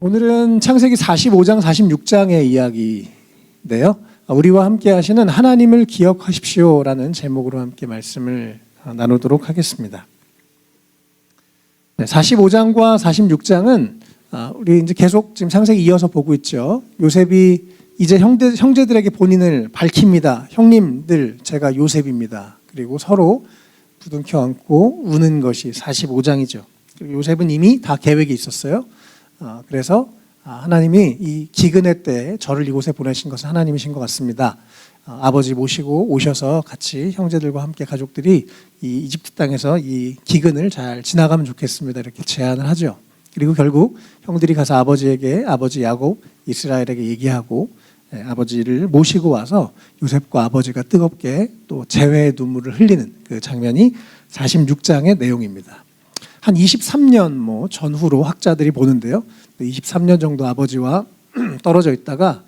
오늘은 창세기 45장 46장의 이야기인데요. 우리와 함께 하시는 하나님을 기억하십시오라는 제목으로 함께 말씀을 나누도록 하겠습니다. 45장과 46장은 아, 우리 이제 계속 지금 창세기 이어서 보고 있죠. 요셉이 이제 형제, 형제들에게 본인을 밝힙니다. 형님들, 제가 요셉입니다. 그리고 서로 부둥켜 안고 우는 것이 45장이죠. 요셉은 이미 다 계획이 있었어요. 아, 그래서 아, 하나님이 이 기근의 때 저를 이곳에 보내신 것은 하나님이신 것 같습니다. 아, 아버지 모시고 오셔서 같이 형제들과 함께 가족들이 이 이집트 땅에서 이 기근을 잘 지나가면 좋겠습니다. 이렇게 제안을 하죠. 그리고 결국 형들이 가서 아버지에게 아버지 야곱 이스라엘에게 얘기하고 예, 아버지를 모시고 와서 요셉과 아버지가 뜨겁게 또 재회의 눈물을 흘리는 그 장면이 46장의 내용입니다. 한 23년 뭐 전후로 학자들이 보는데요. 23년 정도 아버지와 떨어져 있다가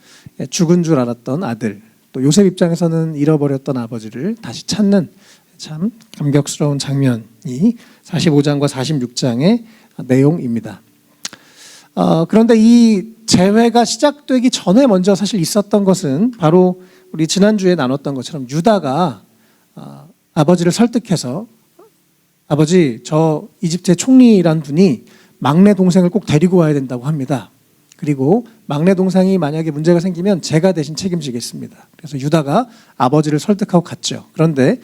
죽은 줄 알았던 아들, 또 요셉 입장에서는 잃어버렸던 아버지를 다시 찾는 참 감격스러운 장면이 45장과 46장의 내용입니다. 어, 그런데 이 재회가 시작되기 전에 먼저 사실 있었던 것은 바로 우리 지난주에 나눴던 것처럼 유다가 어, 아버지를 설득해서 아버지 저 이집트의 총리란 분이 막내 동생을 꼭 데리고 와야 된다고 합니다. 그리고 막내 동생이 만약에 문제가 생기면 제가 대신 책임지겠습니다. 그래서 유다가 아버지를 설득하고 갔죠. 그런데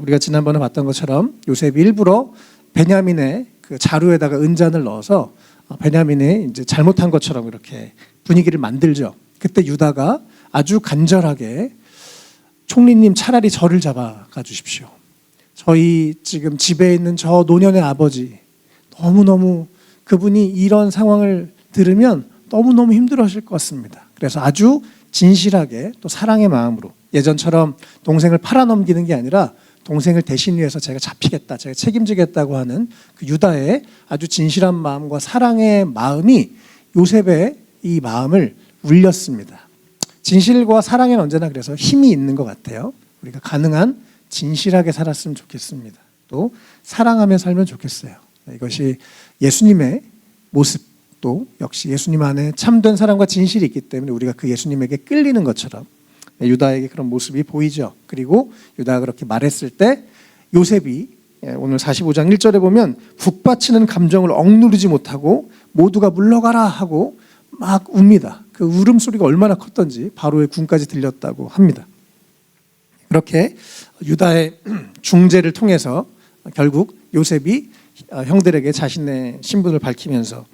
우리가 지난번에 봤던 것처럼 요셉이 일부러 베냐민의 그 자루에다가 은잔을 넣어서 베냐민이 이제 잘못한 것처럼 이렇게 분위기를 만들죠. 그때 유다가 아주 간절하게 총리님 차라리 저를 잡아가 주십시오. 저희 지금 집에 있는 저 노년의 아버지 너무너무 그분이 이런 상황을 들으면 너무너무 힘들어하실 것 같습니다. 그래서 아주 진실하게 또 사랑의 마음으로 예전처럼 동생을 팔아넘기는 게 아니라 동생을 대신 위해서 제가 잡히겠다, 제가 책임지겠다고 하는 그 유다의 아주 진실한 마음과 사랑의 마음이 요셉의 이 마음을 울렸습니다. 진실과 사랑에는 언제나 그래서 힘이 있는 것 같아요. 우리가 가능한 진실하게 살았으면 좋겠습니다. 또 사랑하며 살면 좋겠어요. 이것이 예수님의 모습도 역시 예수님 안에 참된 사랑과 진실이 있기 때문에 우리가 그 예수님에게 끌리는 것처럼 유다에게 그런 모습이 보이죠. 그리고 유다가 그렇게 말했을 때 요셉이 예, 오늘 45장 1절에 보면 북받치는 감정을 억누르지 못하고 모두가 물러가라 하고 막 웁니다. 그 울음소리가 얼마나 컸던지 바로의 군까지 들렸다고 합니다. 그렇게 유다의 중재를 통해서 결국 요셉이 형들에게 자신의 신분을 밝히면서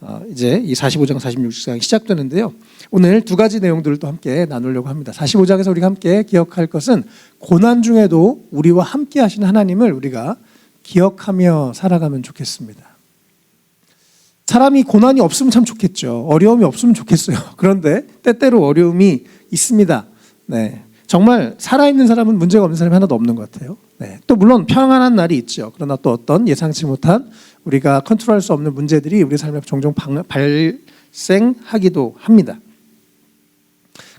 어, 이제 이 45장 46장이 시작되는데요. 오늘 두 가지 내용들을 또 함께 나누려고 합니다. 45장에서 우리가 함께 기억할 것은 고난 중에도 우리와 함께 하시는 하나님을 우리가 기억하며 살아가면 좋겠습니다. 사람이 고난이 없으면 참 좋겠죠. 어려움이 없으면 좋겠어요. 그런데 때때로 어려움이 있습니다. 네. 정말 살아있는 사람은 문제가 없는 사람이 하나도 없는 것 같아요. 네. 또 물론 평안한 날이 있죠. 그러나 또 어떤 예상치 못한 우리가 컨트롤할 수 없는 문제들이 우리 삶에 종종 발생하기도 합니다.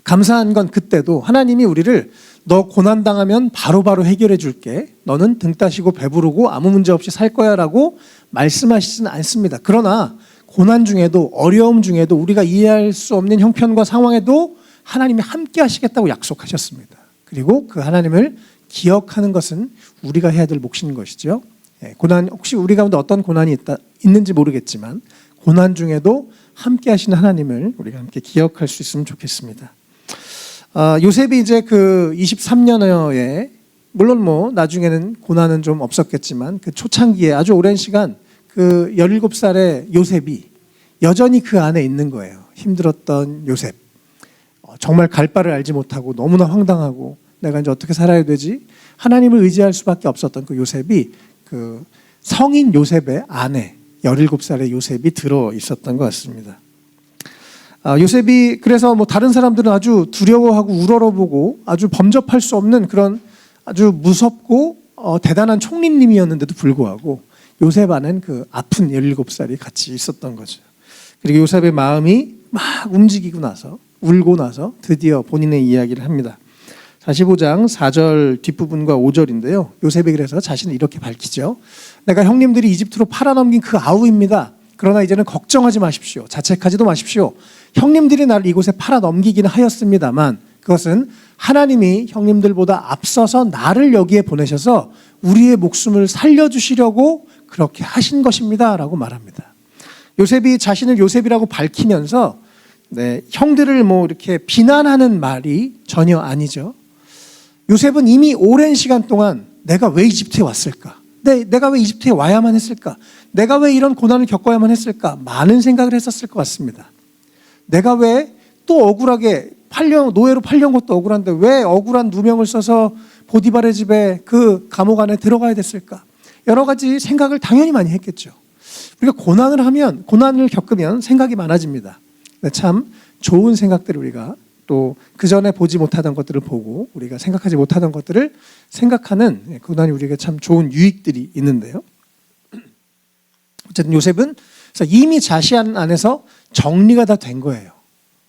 감사한 건 그때도 하나님이 우리를 너 고난 당하면 바로바로 해결해 줄게. 너는 등 따시고 배부르고 아무 문제 없이 살 거야라고 말씀하시지는 않습니다. 그러나 고난 중에도 어려움 중에도 우리가 이해할 수 없는 형편과 상황에도 하나님이 함께 하시겠다고 약속하셨습니다. 그리고 그 하나님을 기억하는 것은 우리가 해야 될 몫인 것이죠. 예, 고난 혹시 우리 가운데 어떤 고난이 있다, 있는지 모르겠지만 고난 중에도 함께 하시는 하나님을 우리가 함께 기억할 수 있으면 좋겠습니다. 아, 요셉이 이제 그 23년여에 물론 뭐 나중에는 고난은 좀 없었겠지만 그 초창기에 아주 오랜 시간 그 17살의 요셉이 여전히 그 안에 있는 거예요. 힘들었던 요셉. 어, 정말 갈 바를 알지 못하고 너무나 황당하고 내가 이제 어떻게 살아야 되지? 하나님을 의지할 수밖에 없었던 그 요셉이 그 성인 요셉의 아내 17살의 요셉이 들어 있었던 것 같습니다. 아, 요셉이 그래서 뭐 다른 사람들은 아주 두려워하고 우러러보고 아주 범접할 수 없는 그런 아주 무섭고 어, 대단한 총리님이었는데도 불구하고 요셉 안엔 그 아픈 17살이 같이 있었던 거죠. 그리고 요셉의 마음이 막 움직이고 나서 울고 나서 드디어 본인의 이야기를 합니다. 45장 4절 뒷부분과 5절인데요. 요셉이 그래서 자신을 이렇게 밝히죠. 내가 형님들이 이집트로 팔아넘긴 그 아우입니다. 그러나 이제는 걱정하지 마십시오. 자책하지도 마십시오. 형님들이 나를 이곳에 팔아 넘기기는 하였습니다만 그것은 하나님이 형님들보다 앞서서 나를 여기에 보내셔서 우리의 목숨을 살려주시려고 그렇게 하신 것입니다 라고 말합니다. 요셉이 자신을 요셉이라고 밝히면서 네, 형들을 뭐 이렇게 비난하는 말이 전혀 아니죠. 요셉은 이미 오랜 시간 동안 내가 왜 이집트에 왔을까? 내, 내가 왜 이집트에 와야만 했을까? 내가 왜 이런 고난을 겪어야만 했을까? 많은 생각을 했었을 것 같습니다. 내가 왜 또 억울하게 팔려 노예로 팔려온 것도 억울한데 왜 억울한 누명을 써서 보디발의 집에 그 감옥 안에 들어가야 됐을까? 여러 가지 생각을 당연히 많이 했겠죠. 우리가 고난을 하면 고난을 겪으면 생각이 많아집니다. 네, 참 좋은 생각들을 우리가 또 그 전에 보지 못하던 것들을 보고 우리가 생각하지 못하던 것들을 생각하는 고난이 우리에게 참 좋은 유익들이 있는데요. 어쨌든 요셉은 이미 자신 안에서 정리가 다 된 거예요.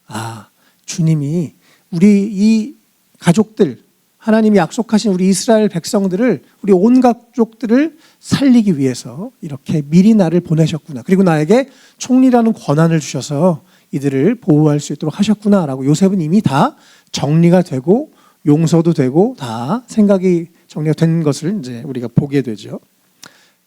아, 주님이 우리 이 가족들, 하나님이 약속하신 우리 이스라엘 백성들을, 우리 온 가족들을 살리기 위해서 이렇게 미리 나를 보내셨구나. 그리고 나에게 총리라는 권한을 주셔서 이들을 보호할 수 있도록 하셨구나라고 요셉은 이미 다 정리가 되고 용서도 되고 다 생각이 정리가 된 것을 이제 우리가 보게 되죠.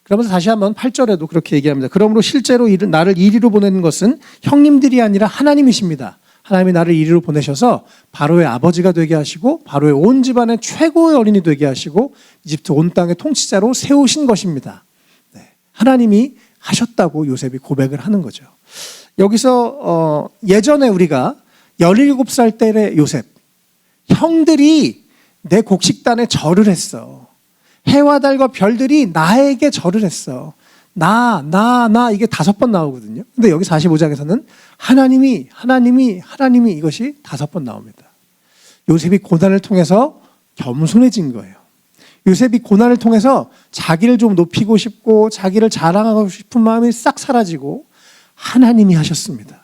그러면서 다시 한번 8절에도 그렇게 얘기합니다. 그러므로 실제로 나를 이리로 보내는 것은 형님들이 아니라 하나님이십니다. 하나님이 나를 이리로 보내셔서 바로의 아버지가 되게 하시고 바로의 온 집안의 최고의 어린이 되게 하시고 이집트 온 땅의 통치자로 세우신 것입니다. 네. 하나님이 하셨다고 요셉이 고백을 하는 거죠. 여기서 어, 예전에 우리가 17살 때의 요셉 형들이 내 곡식단에 절을 했어. 해와 달과 별들이 나에게 절을 했어. 나, 나, 나 이게 다섯 번 나오거든요. 근데 여기 45장에서는 하나님이, 하나님이, 하나님이 이것이 다섯 번 나옵니다. 요셉이 고난을 통해서 겸손해진 거예요. 요셉이 고난을 통해서 자기를 좀 높이고 싶고 자기를 자랑하고 싶은 마음이 싹 사라지고 하나님이 하셨습니다.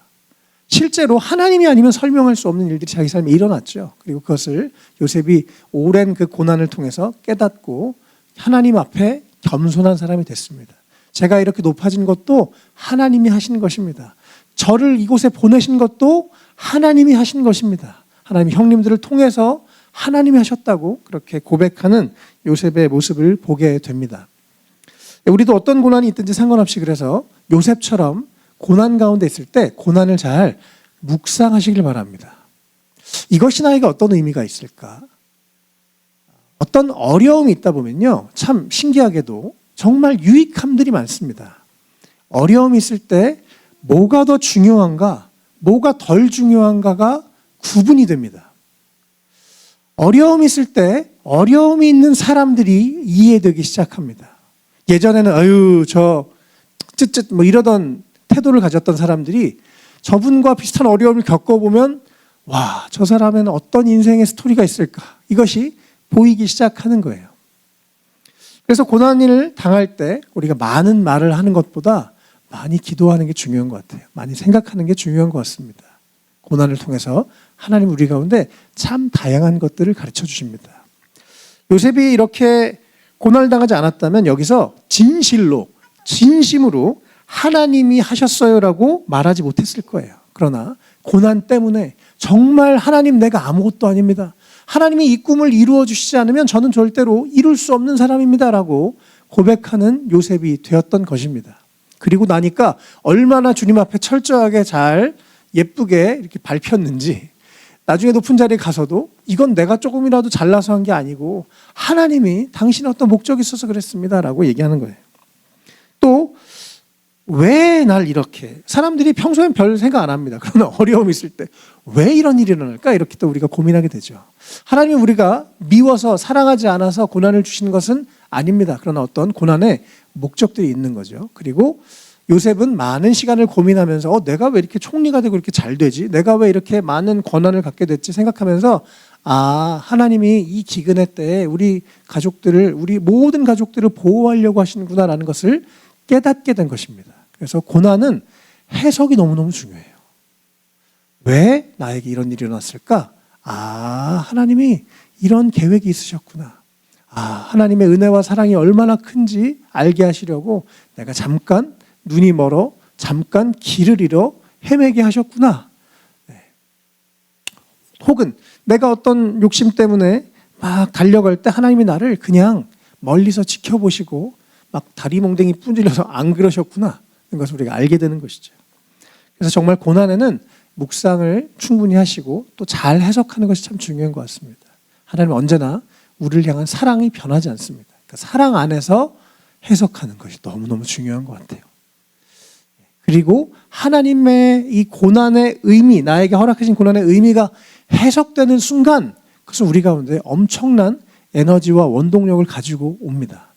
실제로 하나님이 아니면 설명할 수 없는 일들이 자기 삶에 일어났죠. 그리고 그것을 요셉이 오랜 그 고난을 통해서 깨닫고 하나님 앞에 겸손한 사람이 됐습니다. 제가 이렇게 높아진 것도 하나님이 하신 것입니다. 저를 이곳에 보내신 것도 하나님이 하신 것입니다. 하나님 형님들을 통해서 하나님이 하셨다고 그렇게 고백하는 요셉의 모습을 보게 됩니다. 우리도 어떤 고난이 있든지 상관없이 그래서 요셉처럼 고난 가운데 있을 때 고난을 잘 묵상하시길 바랍니다. 이것이 나에게 어떤 의미가 있을까? 어떤 어려움이 있다 보면요. 참 신기하게도 정말 유익함들이 많습니다. 어려움이 있을 때 뭐가 더 중요한가, 뭐가 덜 중요한가가 구분이 됩니다. 어려움이 있을 때 어려움이 있는 사람들이 이해되기 시작합니다. 예전에는 아유 저 쯧쯧 뭐 이러던 태도를 가졌던 사람들이 저분과 비슷한 어려움을 겪어보면 와 저 사람에는 어떤 인생의 스토리가 있을까 이것이 보이기 시작하는 거예요. 그래서 고난을 당할 때 우리가 많은 말을 하는 것보다 많이 기도하는 게 중요한 것 같아요. 많이 생각하는 게 중요한 것 같습니다. 고난을 통해서 하나님 우리 가운데 참 다양한 것들을 가르쳐 주십니다. 요셉이 이렇게 고난을 당하지 않았다면 여기서 진실로 진심으로 하나님이 하셨어요라고 말하지 못했을 거예요. 그러나 고난 때문에 정말 하나님 내가 아무것도 아닙니다. 하나님이 이 꿈을 이루어 주시지 않으면 저는 절대로 이룰 수 없는 사람입니다라고 고백하는 요셉이 되었던 것입니다. 그리고 나니까 얼마나 주님 앞에 철저하게 잘 예쁘게 이렇게 밟혔는지 나중에 높은 자리에 가서도 이건 내가 조금이라도 잘나서 한 게 아니고 하나님이 당신의 어떤 목적이 있어서 그랬습니다라고 얘기하는 거예요. 또 왜 날 이렇게 사람들이 평소엔 별 생각 안 합니다. 그러나 어려움이 있을 때 왜 이런 일이 일어날까 이렇게 또 우리가 고민하게 되죠. 하나님 우리가 미워서 사랑하지 않아서 고난을 주시는 것은 아닙니다. 그러나 어떤 고난의 목적들이 있는 거죠. 그리고 요셉은 많은 시간을 고민하면서 어, 내가 왜 이렇게 총리가 되고 이렇게 잘 되지? 내가 왜 이렇게 많은 권한을 갖게 됐지? 생각하면서 아 하나님이 이 기근의 때에 우리 가족들을 우리 모든 가족들을 보호하려고 하시는구나라는 것을 깨닫게 된 것입니다. 그래서 고난은 해석이 너무너무 중요해요. 왜 나에게 이런 일이 일어났을까? 아, 하나님이 이런 계획이 있으셨구나. 아, 하나님의 은혜와 사랑이 얼마나 큰지 알게 하시려고 내가 잠깐 눈이 멀어 잠깐 길을 잃어 헤매게 하셨구나. 네. 혹은 내가 어떤 욕심 때문에 막 달려갈 때 하나님이 나를 그냥 멀리서 지켜보시고 막 다리 몽댕이 분질러서 안 그러셨구나. 이런 것을 우리가 알게 되는 것이죠. 그래서 정말 고난에는 묵상을 충분히 하시고 또 잘 해석하는 것이 참 중요한 것 같습니다. 하나님은 언제나 우리를 향한 사랑이 변하지 않습니다. 그러니까 사랑 안에서 해석하는 것이 너무너무 중요한 것 같아요. 그리고 하나님의 이 고난의 의미, 나에게 허락하신 고난의 의미가 해석되는 순간 그것은 우리 가운데 엄청난 에너지와 원동력을 가지고 옵니다.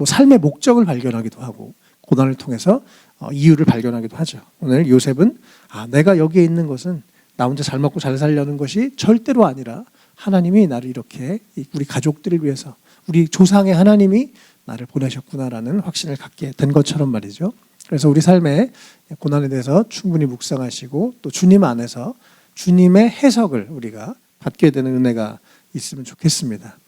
또 삶의 목적을 발견하기도 하고 고난을 통해서 어, 이유를 발견하기도 하죠. 오늘 요셉은 아, 내가 여기에 있는 것은 나 혼자 잘 먹고 잘 살려는 것이 절대로 아니라 하나님이 나를 이렇게 우리 가족들을 위해서 우리 조상의 하나님이 나를 보내셨구나라는 확신을 갖게 된 것처럼 말이죠. 그래서 우리 삶의 고난에 대해서 충분히 묵상하시고 또 주님 안에서 주님의 해석을 우리가 받게 되는 은혜가 있으면 좋겠습니다.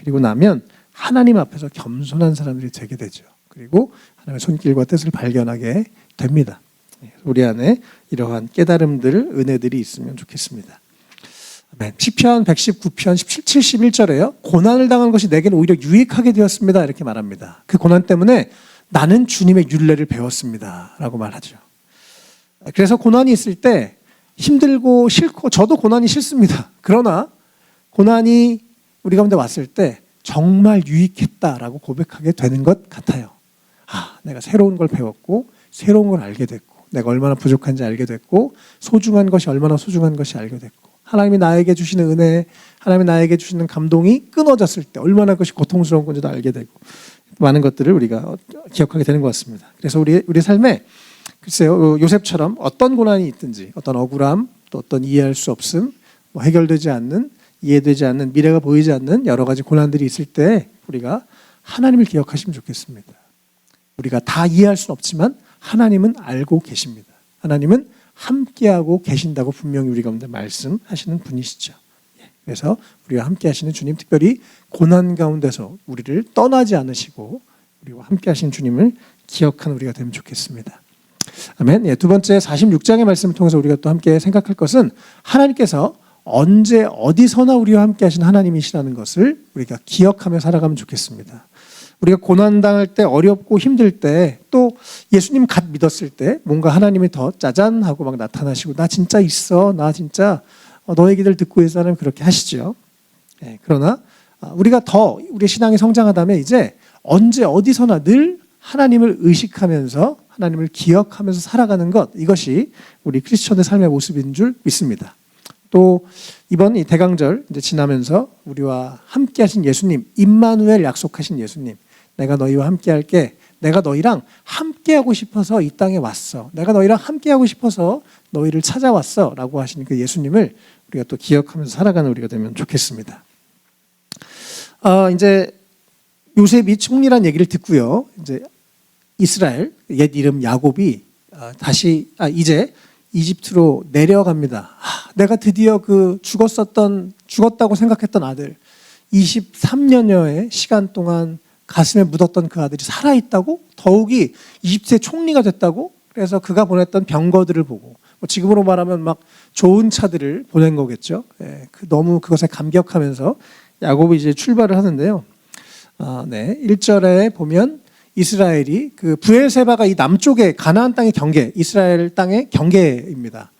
그리고 나면 하나님 앞에서 겸손한 사람들이 되게 되죠. 그리고 하나님의 손길과 뜻을 발견하게 됩니다. 예, 우리 안에 이러한 깨달음들, 은혜들이 있으면 좋겠습니다. 아멘. 시편 119편 17, 71절에요. 고난을 당한 것이 내게는 오히려 유익하게 되었습니다. 이렇게 말합니다. 그 고난 때문에 나는 주님의 윤례를 배웠습니다. 라고 말하죠. 그래서 고난이 있을 때 힘들고 싫고 저도 고난이 싫습니다. 그러나 고난이 우리 가운데 왔을 때 정말 유익했다라고 고백하게 되는 것 같아요. 아, 내가 새로운 걸 배웠고 새로운 걸 알게 됐고 내가 얼마나 부족한지 알게 됐고 소중한 것이 얼마나 소중한 것이 알게 됐고 하나님이 나에게 주시는 은혜, 하나님이 나에게 주시는 감동이 끊어졌을 때 얼마나 그것이 고통스러운 건지도 알게 되고 많은 것들을 우리가 기억하게 되는 것 같습니다. 그래서 우리 우리 삶에 글쎄요 어, 요셉처럼 어떤 고난이 있든지 어떤 억울함 또 어떤 이해할 수 없음 뭐 해결되지 않는 이해되지 않는 미래가 보이지 않는 여러 가지 고난들이 있을 때 우리가 하나님을 기억하시면 좋겠습니다. 우리가 다 이해할 수는 없지만 하나님은 알고 계십니다. 하나님은 함께하고 계신다고 분명히 우리 가운데 말씀하시는 분이시죠. 예, 그래서 우리와 함께 하시는 주님 특별히 고난 가운데서 우리를 떠나지 않으시고 우리와 함께 하신 주님을 기억하는 우리가 되면 좋겠습니다. 아멘. 예, 두 번째 46장의 말씀을 통해서 우리가 또 함께 생각할 것은 하나님께서 언제 어디서나 우리와 함께 하신 하나님이시라는 것을 우리가 기억하며 살아가면 좋겠습니다. 우리가 고난 당할 때 어렵고 힘들 때 또 예수님 갓 믿었을 때 뭔가 하나님이 더 짜잔 하고 막 나타나시고 나 진짜 있어 나 진짜 어, 너의 기들 듣고 있어 하면 그렇게 하시죠. 예, 그러나 아, 우리가 더 우리 신앙이 성장하다면 이제 언제 어디서나 늘 하나님을 의식하면서 하나님을 기억하면서 살아가는 것 이것이 우리 크리스천의 삶의 모습인 줄 믿습니다. 또 이번 이 대강절 이제 지나면서 우리와 함께 하신 예수님, 임마누엘 약속하신 예수님, 내가 너희와 함께 할게. 내가 너희랑 함께 하고 싶어서 이 땅에 왔어. 내가 너희랑 함께 하고 싶어서 너희를 찾아왔어라고 하시는 그 예수님을 우리가 또 기억하면서 살아가는 우리가 되면 좋겠습니다. 어, 이제 요셉이 총리란 얘기를 듣고요. 이제 이스라엘 옛 이름 야곱이 어, 다시 아, 이제 이집트로 내려갑니다. 아, 내가 드디어 그 죽었었던 죽었다고 생각했던 아들 23년여의 시간 동안 가슴에 묻었던 그 아들이 살아 있다고 더욱이 이집트의 총리가 됐다고 그래서 그가 보냈던 병거들을 보고 뭐 지금으로 말하면 막 좋은 차들을 보낸 거겠죠. 예, 그 너무 그것에 감격하면서 야곱이 이제 출발을 하는데요. 아, 네. 1절에 보면 이스라엘이 그 부엘세바가 이 남쪽에 가나안 땅의 경계, 이스라엘 땅의 경계입니다.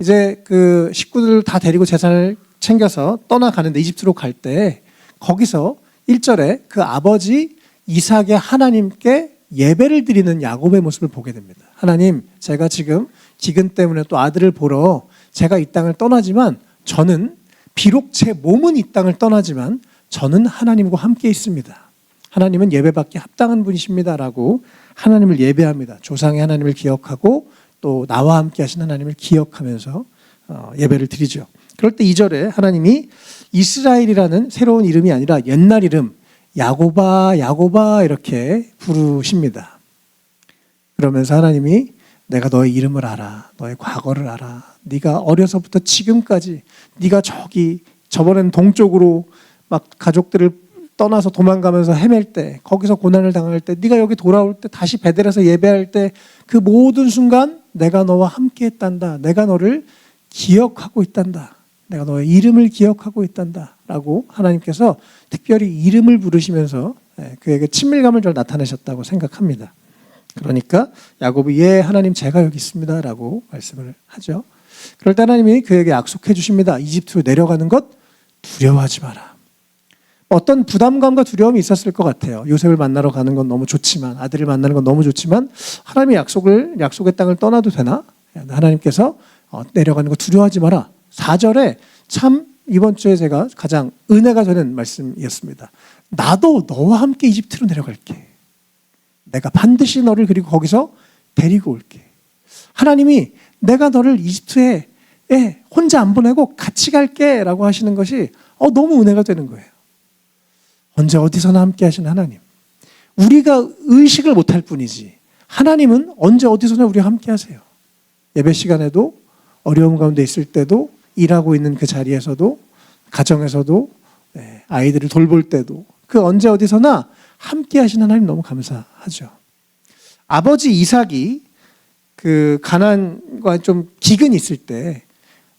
이제 그 식구들 다 데리고 재산을 챙겨서 떠나가는데 이집트로 갈 때 거기서 1절에 그 아버지 이삭의 하나님께 예배를 드리는 야곱의 모습을 보게 됩니다. 하나님, 제가 지금 기근 때문에 또 아들을 보러 제가 이 땅을 떠나지만 저는 비록 제 몸은 이 땅을 떠나지만 저는 하나님과 함께 있습니다. 하나님은 예배받기 합당한 분이십니다라고 하나님을 예배합니다. 조상의 하나님을 기억하고 또 나와 함께 하신 하나님을 기억하면서 어, 예배를 드리죠. 그럴 때 2절에 하나님이 이스라엘이라는 새로운 이름이 아니라 옛날 이름 야고바 야고바 이렇게 부르십니다. 그러면서 하나님이 내가 너의 이름을 알아. 너의 과거를 알아. 네가 어려서부터 지금까지 네가 저기 저번엔 동쪽으로 막 가족들을 떠나서 도망가면서 헤맬 때, 거기서 고난을 당할 때, 네가 여기 돌아올 때, 다시 베델에서 예배할 때, 그 모든 순간 내가 너와 함께했단다. 내가 너를 기억하고 있단다. 내가 너의 이름을 기억하고 있단다 라고 하나님께서 특별히 이름을 부르시면서 예, 그에게 친밀감을 좀 나타내셨다고 생각합니다. 그러니까 야곱이 예 하나님 제가 여기 있습니다 라고 말씀을 하죠. 그럴 때 하나님이 그에게 약속해 주십니다. 이집트로 내려가는 것 두려워하지 마라. 어떤 부담감과 두려움이 있었을 것 같아요. 요셉을 만나러 가는 건 너무 좋지만 아들을 만나는 건 너무 좋지만 하나님의 약속을 약속의 땅을 떠나도 되나? 하나님께서 어, 내려가는 거 두려워하지 마라. 4절에 참 이번 주에 제가 가장 은혜가 되는 말씀이었습니다. 나도 너와 함께 이집트로 내려갈게. 내가 반드시 너를 그리고 거기서 데리고 올게. 하나님이 내가 너를 이집트에 에, 혼자 안 보내고 같이 갈게라고 하시는 것이 어, 너무 은혜가 되는 거예요. 언제 어디서나 함께 하시는 하나님. 우리가 의식을 못할 뿐이지 하나님은 언제 어디서나 우리와 함께 하세요. 예배 시간에도 어려움 가운데 있을 때도 일하고 있는 그 자리에서도 가정에서도 네, 아이들을 돌볼 때도 그 언제 어디서나 함께 하시는 하나님 너무 감사하죠. 아버지 이삭이 그 가난과 좀 기근이 있을 때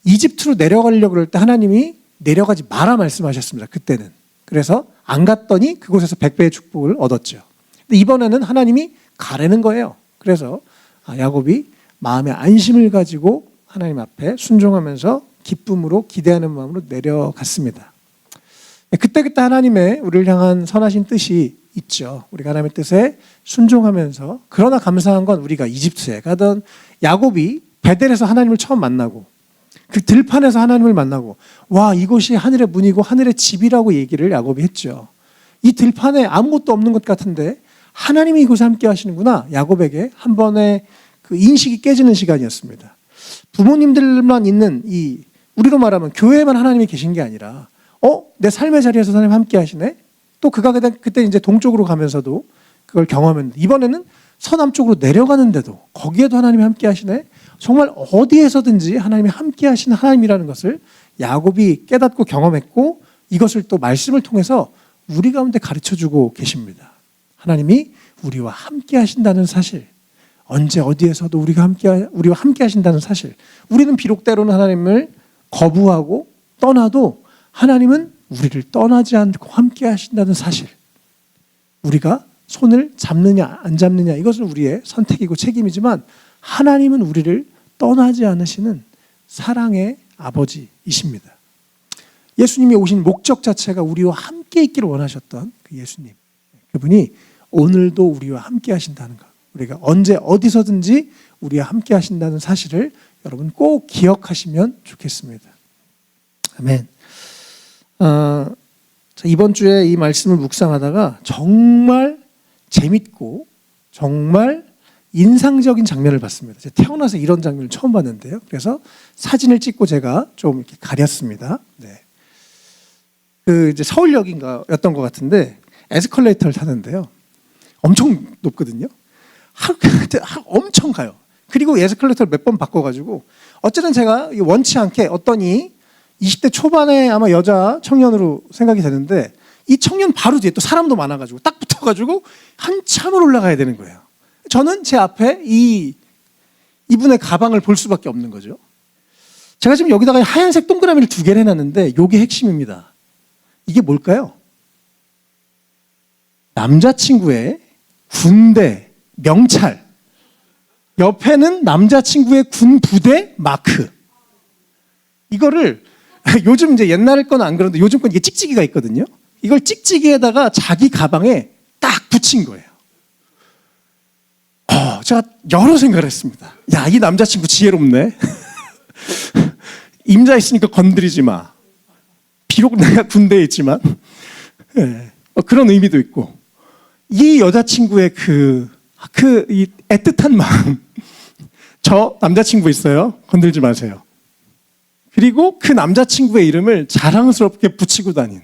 이집트로 내려가려고 그럴 때 하나님이 내려가지 마라 말씀하셨습니다. 그때는. 그래서 안 갔더니 그곳에서 백배의 축복을 얻었죠. 근데 이번에는 하나님이 가라는 거예요. 그래서 아, 야곱이 마음의 안심을 가지고 하나님 앞에 순종하면서 기쁨으로 기대하는 마음으로 내려갔습니다. 그때 그때 하나님의 우리를 향한 선하신 뜻이 있죠. 우리가 하나님의 뜻에 순종하면서 그러나 감사한 건 우리가 이집트에 가던 야곱이 베델에서 하나님을 처음 만나고 그 들판에서 하나님을 만나고 와 이곳이 하늘의 문이고 하늘의 집이라고 얘기를 야곱이 했죠. 이 들판에 아무것도 없는 것 같은데 하나님이 이곳에 함께 하시는구나. 야곱에게 한 번의 그 인식이 깨지는 시간이었습니다. 부모님들만 있는 이 우리로 말하면 교회에만 하나님이 계신 게 아니라 어? 내 삶의 자리에서 하나님 함께 하시네? 또 그가 그때 이제 동쪽으로 가면서도 그걸 경험했는데 이번에는 서남쪽으로 내려가는데도 거기에도 하나님이 함께 하시네? 정말 어디에서든지 하나님이 함께 하시는 하나님이라는 것을 야곱이 깨닫고 경험했고 이것을 또 말씀을 통해서 우리 가운데 가르쳐 주고 계십니다. 하나님이 우리와 함께 하신다는 사실. 언제 어디에서도 우리가 함께 우리와 함께 하신다는 사실. 우리는 비록 때로는 하나님을 거부하고 떠나도 하나님은 우리를 떠나지 않고 함께 하신다는 사실. 우리가 손을 잡느냐 안 잡느냐 이것은 우리의 선택이고 책임이지만 하나님은 우리를 떠나지 않으시는 사랑의 아버지이십니다. 예수님이 오신 목적 자체가 우리와 함께 있기를 원하셨던 그 예수님. 그분이 오늘도 우리와 함께 하신다는 것. 우리가 언제 어디서든지 우리와 함께 하신다는 사실을 여러분 꼭 기억하시면 좋겠습니다. 아멘. 어, 이번 주에 이 말씀을 묵상하다가 정말 재밌고 정말 인상적인 장면을 봤습니다. 제가 태어나서 이런 장면을 처음 봤는데요. 그래서 사진을 찍고 제가 좀 이렇게 가렸습니다. 네. 그 이제 서울역인가였던 것 같은데 에스컬레이터를 타는데요. 엄청 높거든요. 엄청 가요. 그리고 에스컬레이터를 몇 번 바꿔가지고 어쨌든 제가 원치 않게 어떠니 20대 초반에 아마 여자 청년으로 생각이 되는데 이 청년 바로 뒤에 또 사람도 많아가지고 딱 붙어가지고 한참을 올라가야 되는 거예요. 저는 제 앞에 이 이분의 가방을 볼 수밖에 없는 거죠. 제가 지금 여기다가 하얀색 동그라미를 두 개를 해놨는데 이게 핵심입니다. 이게 뭘까요? 남자친구의 군대 명찰 옆에는 남자친구의 군 부대 마크 이거를 요즘 이제 옛날 건 안 그런데 요즘 건 이게 찍찍이가 있거든요. 이걸 찍찍이에다가 자기 가방에 딱 붙인 거예요. 어, 제가 여러 생각을 했습니다. 야, 이 남자친구 지혜롭네. 임자 있으니까 건드리지 마. 비록 내가 군대에 있지만 네, 어, 그런 의미도 있고 이 여자친구의 그, 그 이 애틋한 마음 저 남자친구 있어요. 건들지 마세요. 그리고 그 남자친구의 이름을 자랑스럽게 붙이고 다닌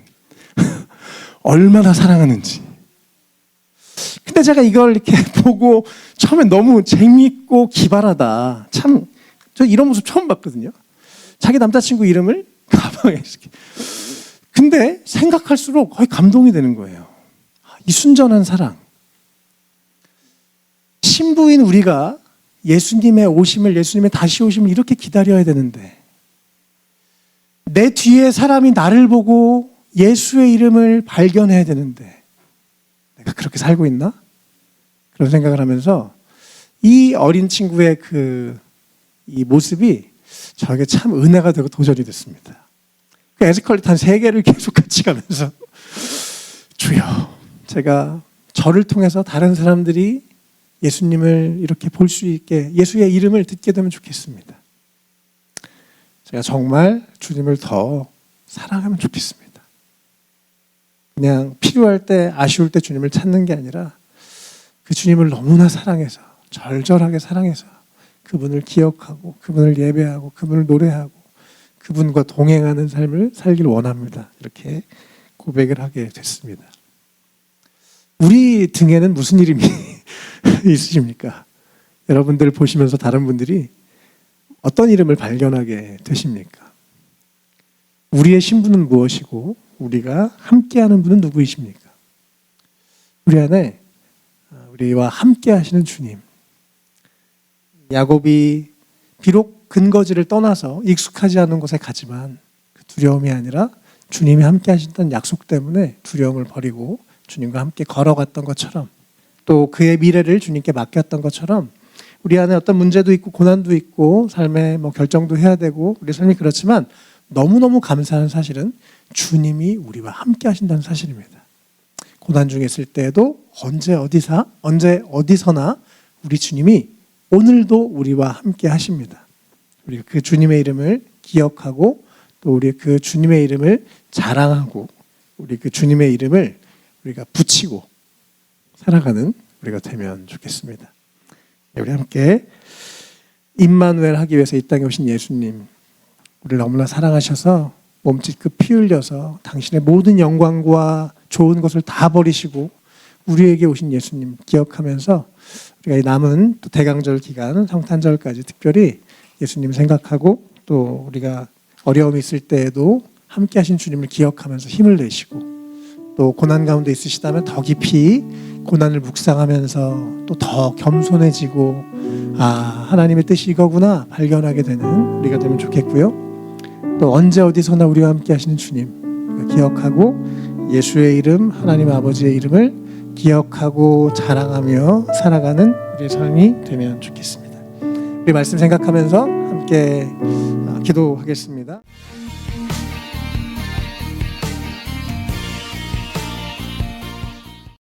얼마나 사랑하는지. 근데 제가 이걸 이렇게 보고 처음에 너무 재미있고 기발하다. 참, 저 이런 모습 처음 봤거든요. 자기 남자친구 이름을 가방에 이렇게. 근데 생각할수록 거의 감동이 되는 거예요. 이 순전한 사랑. 신부인 우리가 예수님의 오심을, 예수님의 다시 오심을 이렇게 기다려야 되는데, 내 뒤에 사람이 나를 보고 예수의 이름을 발견해야 되는데, 내가 그렇게 살고 있나? 그런 생각을 하면서 이 어린 친구의 그 이 모습이 저에게 참 은혜가 되고 도전이 됐습니다. 그 에스컬레이터 한 세 개를 계속 같이 가면서 주여, 제가 저를 통해서 다른 사람들이 예수님을 이렇게 볼 수 있게 예수의 이름을 듣게 되면 좋겠습니다. 제가 정말 주님을 더 사랑하면 좋겠습니다. 그냥 필요할 때 아쉬울 때 주님을 찾는 게 아니라 그 주님을 너무나 사랑해서 절절하게 사랑해서 그분을 기억하고 그분을 예배하고 그분을 노래하고 그분과 동행하는 삶을 살길 원합니다. 이렇게 고백을 하게 됐습니다. 우리 등에는 무슨 이름이 있으십니까? 여러분들 보시면서 다른 분들이 어떤 이름을 발견하게 되십니까? 우리의 신분은 무엇이고 우리가 함께하는 분은 누구이십니까? 우리 안에 우리와 함께 하시는 주님. 야곱이 비록 근거지를 떠나서 익숙하지 않은 곳에 가지만 그 두려움이 아니라 주님이 함께 하신다는 약속 때문에 두려움을 버리고 주님과 함께 걸어갔던 것처럼 또 그의 미래를 주님께 맡겼던 것처럼 우리 안에 어떤 문제도 있고 고난도 있고 삶의 뭐 결정도 해야 되고 우리 삶이 그렇지만 너무너무 감사한 사실은 주님이 우리와 함께 하신다는 사실입니다. 고난 중에 있을 때에도 언제 어디서 언제 어디서나 우리 주님이 오늘도 우리와 함께 하십니다. 우리 그 주님의 이름을 기억하고 또 우리 그 주님의 이름을 자랑하고 우리 그 주님의 이름을 우리가 붙이고 살아가는 우리가 되면 좋겠습니다. 네, 우리 함께 임마누엘 하기 위해서 이 땅에 오신 예수님 우리를 너무나 사랑하셔서 몸짓 그 피 흘려서 당신의 모든 영광과 좋은 것을 다 버리시고 우리에게 오신 예수님 기억하면서 우리가 이 남은 또 대강절 기간 성탄절까지 특별히 예수님 생각하고 또 우리가 어려움이 있을 때에도 함께 하신 주님을 기억하면서 힘을 내시고 또 고난 가운데 있으시다면 더 깊이 고난을 묵상하면서 또 더 겸손해지고 아 하나님의 뜻이 이거구나 발견하게 되는 우리가 되면 좋겠고요. 또 언제 어디서나 우리와 함께 하시는 주님 기억하고 예수의 이름 하나님 아버지의 이름을 기억하고 자랑하며 살아가는 우리의 삶이 되면 좋겠습니다. 우리 말씀 생각하면서 함께 아, 기도하겠습니다.